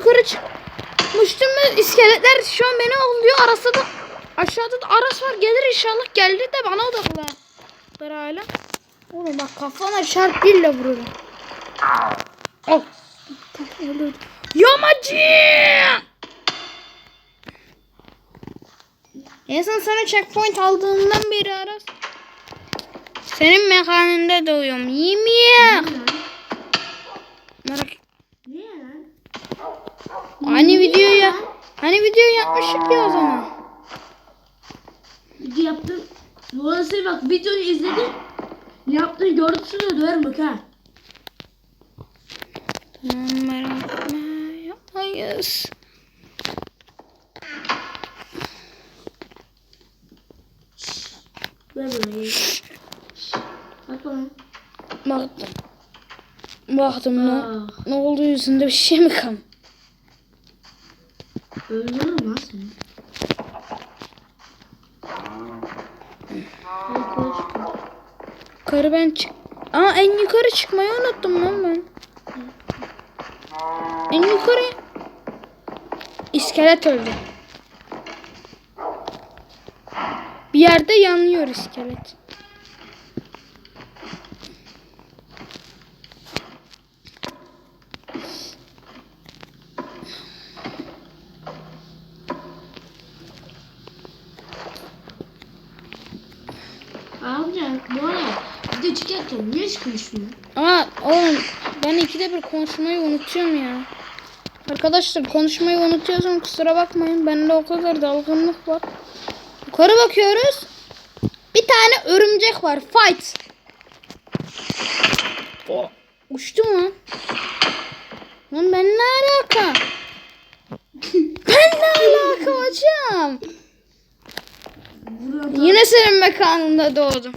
yukarı çıkmıştım ve iskeletler şu an beni avlıyor. Arası da aşağıda da Aras var. Gelir inşallah. Geldi de bana odaklı. Dur hala. Oğlum bak kafana şarpıyla vururum. Al. Öldürdüm. Yamacı! En son sana checkpoint aldığından beri Aras. Senin mekanında doğuyorum. Yemeğe. Merak Niye lan? Hani videoya hani video yapmıştık ya o zaman. Video yaptım. Dolayısıyla bak videoyu izledim. Ne yaptığını gördüğünü döverim bak ha. Tamam merak etme. Yapmayız. Ver burayı. Bak bana. Baktım. Baktım ne, Ah. ne oldu yüzünde bir şey mi kaldı? Öldürürüm lan seni. Yukarı ben çık... Aa en yukarı çıkmayı unuttum lan ben. En yukarı. İskelet öldü. Bir yerde yanıyor iskelet. Amca bu arada video çekerken niye hiç konuşmuyor? Aa oğlum ben ikide bir konuşmayı unutuyorum ya. Arkadaşlar konuşmayı unutuyorsam kusura bakmayın. Bende o kadar dalgınlık var. Yukarı bakıyoruz. Bir tane örümcek var. Fight. O, uçtu mu? lan? Lan ben ne alaka? ben ne alaka hocam? Burada Yine senin mekanında doğdum.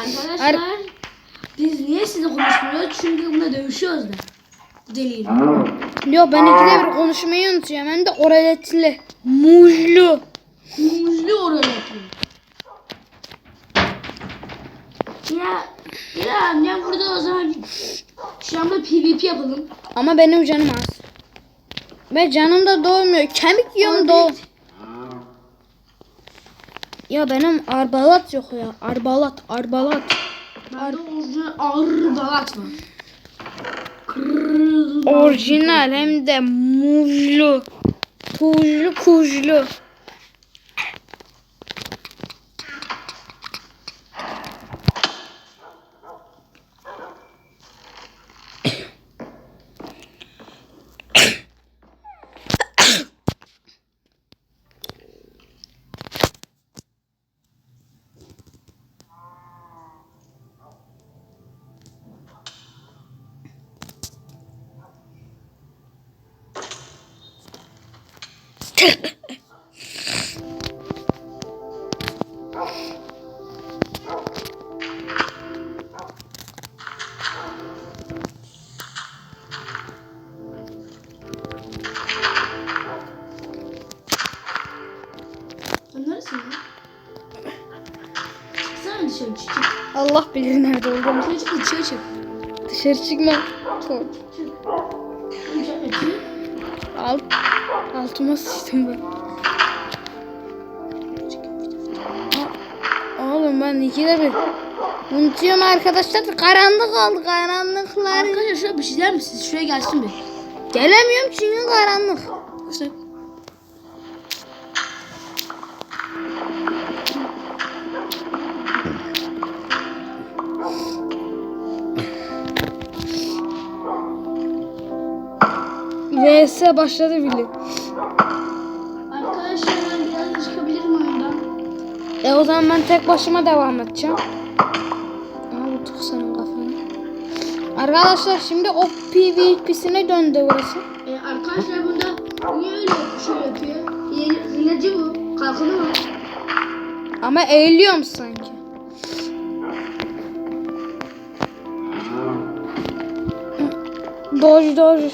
Arkadaşlar biz niye sizinle konuşmuyoruz? Çünkü bunda dövüşüyoruz da. Deliyle. Yo ben ikide bir konuşmayı unutuyorum. Hem de oraletli. Muzlu. Muzlu yapıyor. Ya, ya annem burada o zaman şu anda PvP yapalım. Ama benim canım az. Ve canım da doymuyor. Kemik yiyorum do. Ya benim arbalat yok ya. Arbalat, arbalat. Bende orijinal ağır balat var. Orijinal hem de muzlu. Tuzlu kuzlu. Allah bilir nerede olduğumu. Dışarı çık dışarı çık. Dışarı çıkma. Kork. Dışarı çık. Alt, altıma sıçtım ben. Oğlum ben ikide bir unutuyorum arkadaşlar. Karanlık oldu karanlıklar. Arkadaşlar şöyle bir şey der misiniz? Şuraya gelsin bir. Gelemiyorum çünkü karanlık. VS başladı bile. Arkadaşlar ben biraz çıkabilirim oyundan. E o zaman ben tek başıma devam edeceğim. Aa bu tuk senin kafana. Arkadaşlar şimdi o PvP'sine döndü burası. E, arkadaşlar bunda niye öyle şöyle yapıyor? Hile- Hileci bu. Kalkanı var. Ama eğiliyorum sanki. Dodge dodge.